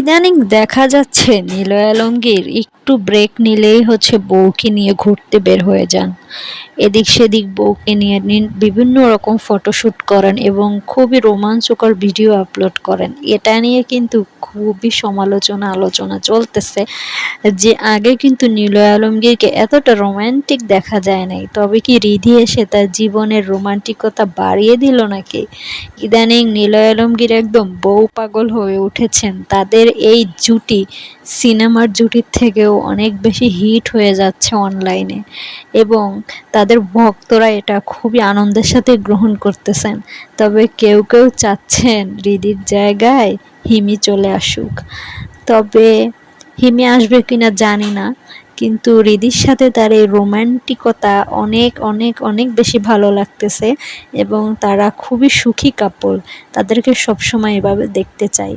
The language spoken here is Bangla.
ইদানিং দেখা যাচ্ছে নিলয় আলমগীর একটু ব্রেক নিলেই হচ্ছে বউকে নিয়ে ঘুরতে বের হয়ে যান। এদিক সেদিক বউকে নিয়ে নিন- বিভিন্ন রকম ফটোশ্যুট করেন এবং খুবই রোমাঞ্চকর ভিডিও আপলোড করেন। এটা নিয়ে কিন্তু খুবই সমালোচনা আলোচনা চলতেছে যে আগে কিন্তু নিলয় আলমগীরকে এতটা রোমান্টিক দেখা যায় নাই, তবে কি রিধি এসে তার জীবনের রোমান্টিকতা বাড়িয়ে দিল নাকি? ইদানিং নিলয় আলমগীর একদম বউ পাগল হয়ে উঠেছেন, তাদের এই জুটি, সিনেমার জুটির থেকেও অনেক বেশি হিট হয়ে যাচ্ছে অনলাইনে এবং তাদের ভক্তরা এটা খুবই আনন্দের সাথে গ্রহণ করতেছেন। তবে কেউ কেউ চাচ্ছেন রিদির জায়গায় হিমি চলে আসুক। তবে হিমি আসবে কিনা জানি না, কিন্তু রিদির সাথে তার এই রোম্যান্টিকতা অনেক অনেক অনেক বেশি ভালো লাগতেছে এবং তারা খুবই সুখী কাপল তাদেরকে সবসময় এভাবে দেখতে চাই।